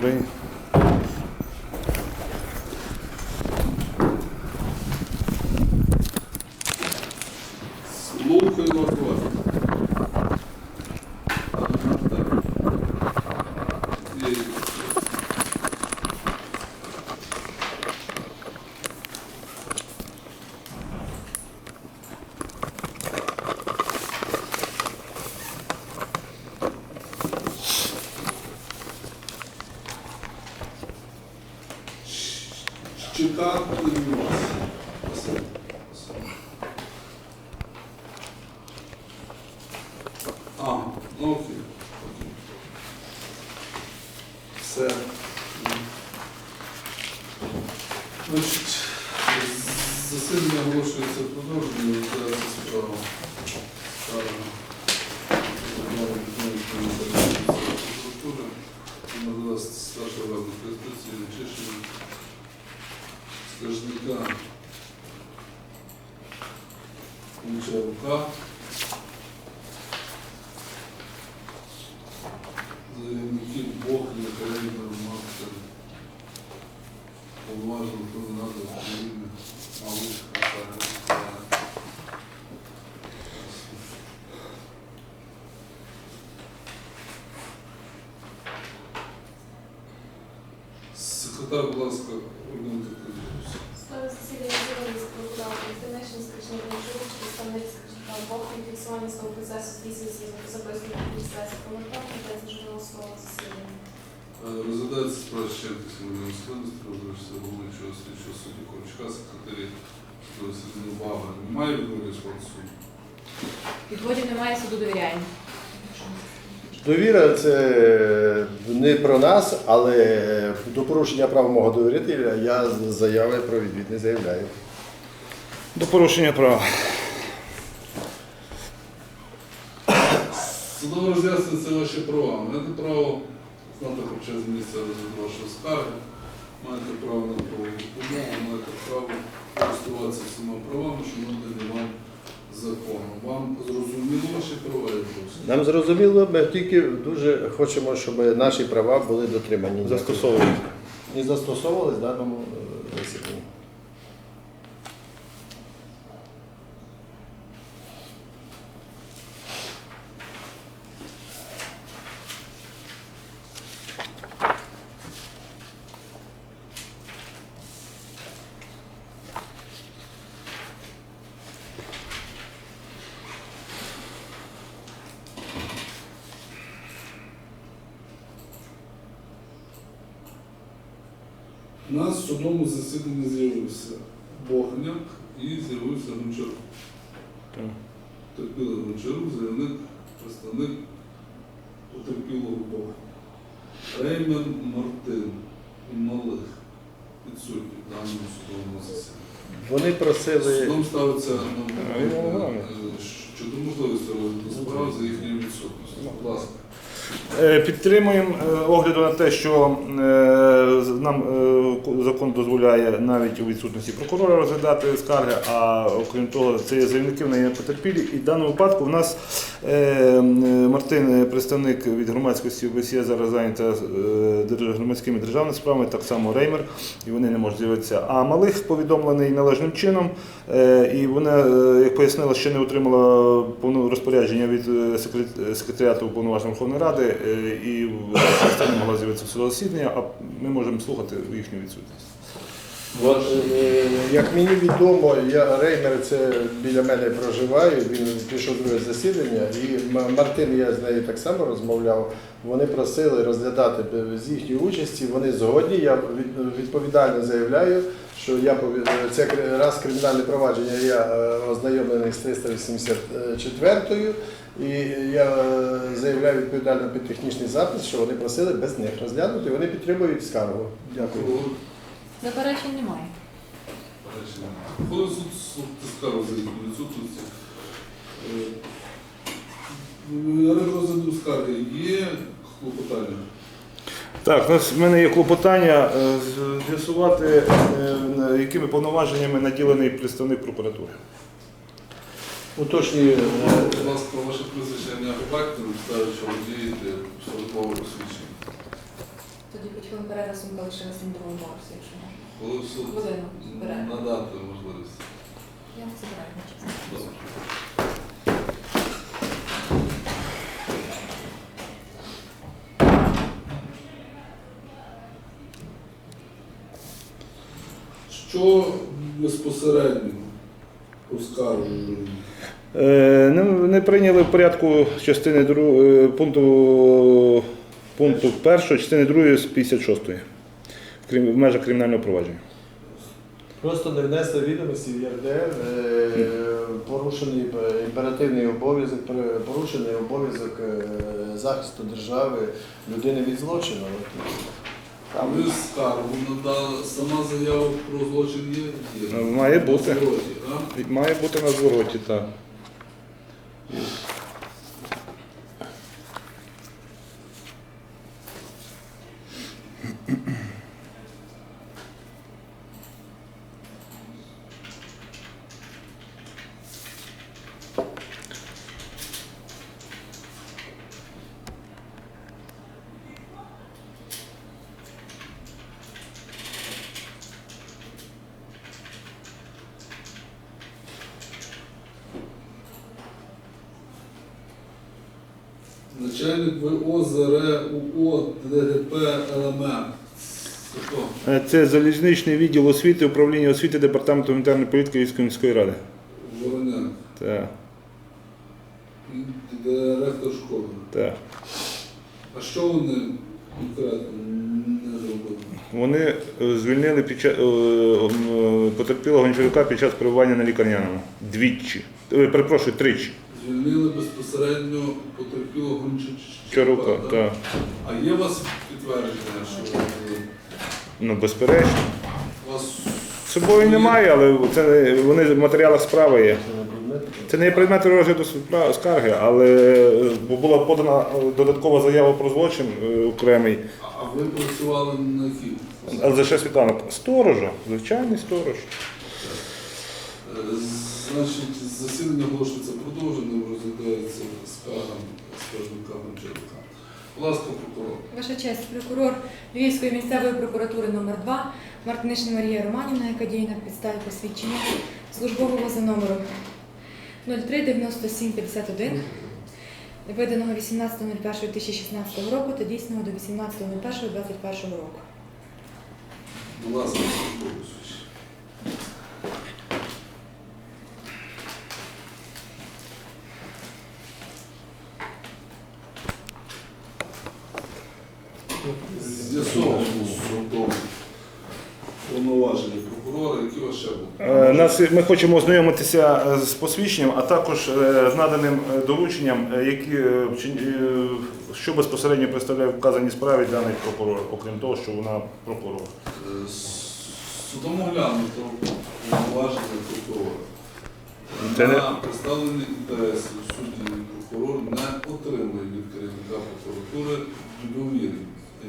добрий. Ну. Все. Значить, засідання оголошується продовженою, розглядається справа. Прокуратури. Надасть старший радник юстиції Чешина. Скажника. Кучарука. Секретар, будь ласка, Ольга. Справи засідання з'явилися прокурор Інтернешнл скажімо, Жук, представник скажімо, Бог, фіксування свого процесу здійснюється за записку адміністрації коментар, де заживало слово засідання. Розглядається справа Щенки Сімейної складності, розрушиться головуючого слідчого судді Ковчка, секретарі судового Бага. Немає складу суду? Відводів немає, суду довіряємо. Довіра це не про нас, але до порушення прав мого довірителя я заяви про відвід не заявляю. До порушення права. Судове роз'яснення це ваші права. Маєте право знати хоча з місця вашої скарги, маєте право на правову допомогу, маєте право користуватися всіма правами, що надані вам законом. Вам зрозуміло ваші права і обов'язки? Нам зрозуміло, ми тільки дуже хочемо, щоб наші права були дотримані. Застосовувалися. І застосовувалися в даному е, засіданні. У нас в судовому засіданні з'явився Богняк і з'явився Гончарук. Так. Терпілий Гончарук, заявник, представник потерпілого Бога. Реймен Мартин і Малих підсудні в даному судовому засіданні. Вони просили. Судом ставиться на щодо можливості розгляду справ за їхньою відсутністю. Будь ласка. Е, Підтримуємо е, огляду на те, що е, нам закон дозволяє навіть у відсутності прокурора розглядати скарги, а окрім того, це є заявники, вони є потерпілі. І в даному випадку в нас Мартин, представник від громадськості ОБСЄ, зараз зайнята громадськими державними справами, так само Реймер, і вони не можуть з'явитися. А малих повідомлений належним чином, і вона, як пояснила, ще не отримала розпорядження від секрет- секретаріату Уповноваженої Верховної Ради е, і в частині могла з'явитися в засідання, а ми можемо слухати їхню відсутність. От, е, як мені відомо, я Реймер це біля мене проживає, він пішов друге засідання, і Мартин, я з нею так само розмовляв. Вони просили розглядати з їхньої участі. Вони згодні. Я від- відповідально заявляю, що я це раз кримінальне провадження. Я е, ознайомлений з 384-ю, і я е, заявляю відповідально під технічний запис, що вони просили без них розглянути. Вони підтримують скаргу. Дякую. Заперечень немає. Коли суд суд скаргу за їхню відсутності, е, розгляду скарги є клопотання? Так, у нас в мене є клопотання е, з'ясувати, е, якими повноваженнями наділений представник прокуратури. Уточнюю. Будь ласка, про ваше прізвище ім'я по батькові, ставлю, що ви дієте службове посвідчення. Тоді хоч хвилин перерва сумка лишилася на другому поверсі, якщо можна. Коли в суд Хвилину зберемо. надати можливість. Я забираю на час. Добре. Що безпосередньо оскаржує? Е, Не, не прийняли в порядку частини дру, е, пункту, пункту першого, частини другої з 56-ї. В, межах кримінального провадження. Просто не внесли відомості в ЄРДР, е, порушений е, імперативний обов'язок, порушений обов'язок е, захисту держави людини від злочину. Там Ви скаргу надали, сама заява про злочин є? Є. Має бути. На звороті, а? Має бути на звороті, так. Начальник ВО ЗР УО ДГП. Це хто? Е, Це залізничний відділ освіти, управління освіти Департаменту гуманітарної політики Львівської міської ради. Вороняк. Так, Директор школи. так. А що вони конкретно не зробили? Вони е, звільнили під час, е, потерпілого Гончарука під час перебування на лікарняному. Двічі. Перепрошую, тричі. Звільнили безпосередньо потерпілого. Чарука, так? А є у вас підтвердження, що Ну, безперечно. у вас З собою немає, але це вони в матеріалах справи є. це не. Є предмет розгляду скарги, але е, була подана е, додаткова заява про злочин е, окремий. а- а ви працювали на якій? Але за ще світанок. Сторожа, звичайний сторож. Значить, засідання оголошується продовженим, розглядається скарга скаржника Гончарука. Будь ласка, прокурор. Ваша честь, прокурор Львівської місцевої прокуратури номер 2 Мартинишна Марія Романівна, яка діє на підставі посвідчення службового за номером 039751, виданого 18.01.2016 року та дійсного до 18.01.2021 року. Будь ласка, прокурор. З'ясовано судом повноваження прокурора, які у вас ще будуть. Е, Нас, ми хочемо ознайомитися е, з посвідченням, а також е, з наданим е, дорученням, які, що безпосередньо представляє в вказаній справі даний прокурор, окрім того, що вона прокурор. Судом оглянуто повноваження прокурора. Це не- На представлені інтереси судді прокурор не отримує від керівника прокуратури довіреність.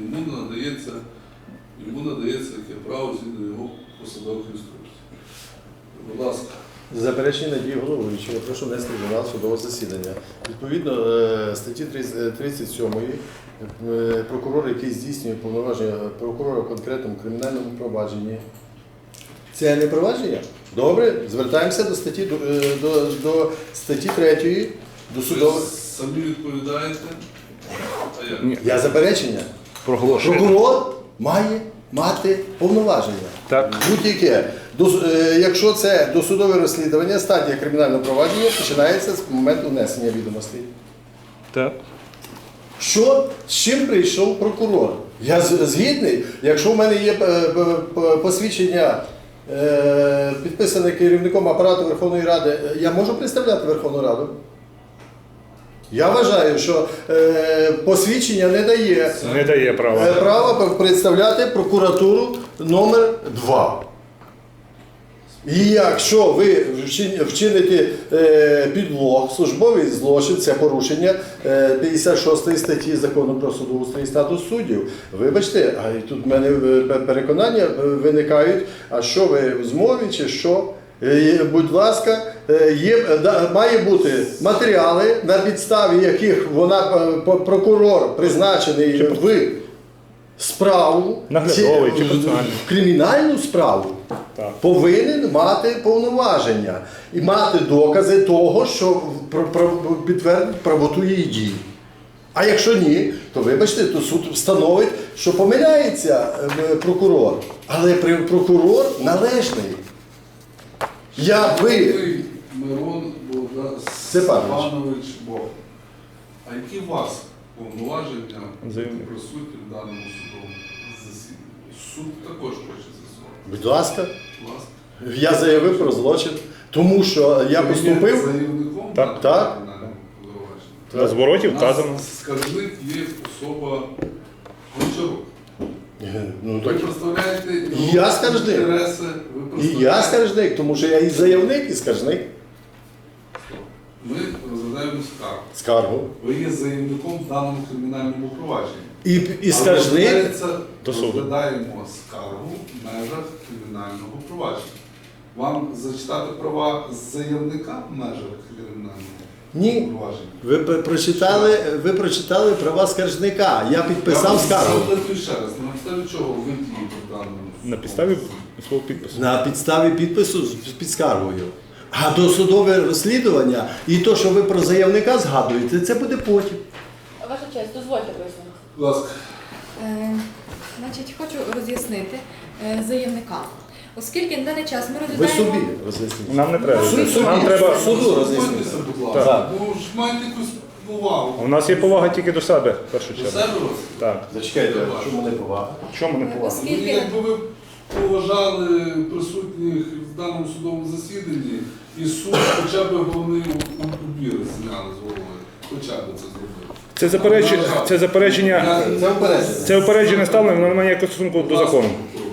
Йому надається, йому надається таке право згідно його посадових інструкцій. Будь ласка. Заперечення надії головуючого, я прошу внести до нас судове засідання. Відповідно е, статті 37 е, прокурор, який здійснює повноваження прокурора в конкретному кримінальному провадженні. Це не провадження? Добре, звертаємося до статті до, е, до, до статті 3 до Ви самі відповідаєте? А? Ні. Я заперечення. Проголошую. Прокурор має мати повноваження. Так. Будь-яке. Е, Якщо це досудове розслідування, стадія кримінального провадження починається з моменту внесення відомостей. Так. Що з чим прийшов прокурор? Я згідний, якщо в мене є е, посвідчення, е, підписане керівником апарату Верховної Ради, я можу представляти Верховну Раду? Я вважаю, що е, посвідчення не дає Не дає права. права представляти прокуратуру номер 2 І якщо ви вчините е, підлог, службовий злочин, це порушення е, 56 статті закону про судоустрій і статус суддів. Вибачте, а тут в мене е, переконання е, виникають, а що ви в змові чи що? Е, Будь ласка, е, є, е, має бути матеріали, на підставі яких вона е, прокурор призначений ви справу, Наглядовий чи процесуальний. кримінальну справу, Так. повинен мати повноваження і мати докази того, що підтвердить правоту її дій. А якщо ні, то вибачте, то суд встановить, що помиляється е, прокурор. Але прокурор належний. Я ви. Ви, Мирон Степанович. Степанович Бог. А які у вас повноваження присутні в даному судовому засіданні? Суд також хоче. Будь ласка, я заявив про злочин, тому що я поступив. Так. на Так. На звороті вказано. Скаржник є особа Гончарук. Ну, Ви так представляєте І його я скаржник. інтереси. Ви І представляєте... я скаржник, тому що я і заявник, і скаржник. Ми розглядаємо скаргу. Скаргу. Ви є заявником в даному кримінальному провадженні. І, і скаржник. До суду. Розглядаємо скаргу в межах кримінального провадження. Вам зачитати права заявника в межах кримінального Ні. провадження? Ви прочитали, ви прочитали права скаржника. Я Я підписав скаргу. запитую ще раз, на підставі чого ви в даному На підставі свого підпису. На підставі підпису з- під скаргою. А досудове розслідування і то, що ви про заявника згадуєте, це буде потім. Ваша честь, дозвольте пояснити. Будь ласка. Е, Значить, хочу роз'яснити е, заявника. Оскільки на даний час ми Ви розглядаємо... собі роз'ясніть. Нам не треба. Суд- суд- Нам треба. суду роз'яснити. Будь ласка. Так. Ну ж маєте якусь повагу. У нас є повага тільки до себе, в першу До чергу. себе вас? Так. Зачекайте, чому не повага? Чому не повага? Ну, Оскільки якби ви поважали присутніх в даному судовому засіданні, і суд хоча б головний убір зняли з голови. Хоча б це зробили. Це заперечення, це заперечення, Це упередження. це упереджене ставлення, воно не має ніякого стосунку до закону.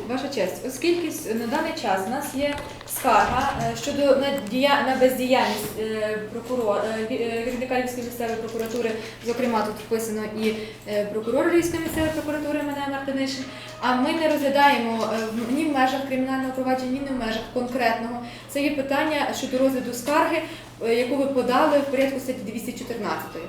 Ваша честь, оскільки с- на даний час у нас є скарга е, щодо надія- на бездіяльність е, прокурора е, е, керівника Львівської місцевої прокуратури, зокрема тут вписано і е, прокурор Львівської місцевої прокуратури мене Мартинишин. А ми не розглядаємо е, в- ні в межах кримінального провадження, ні в межах конкретного. Це є питання щодо розгляду скарги, е, яку ви подали в порядку статті 214.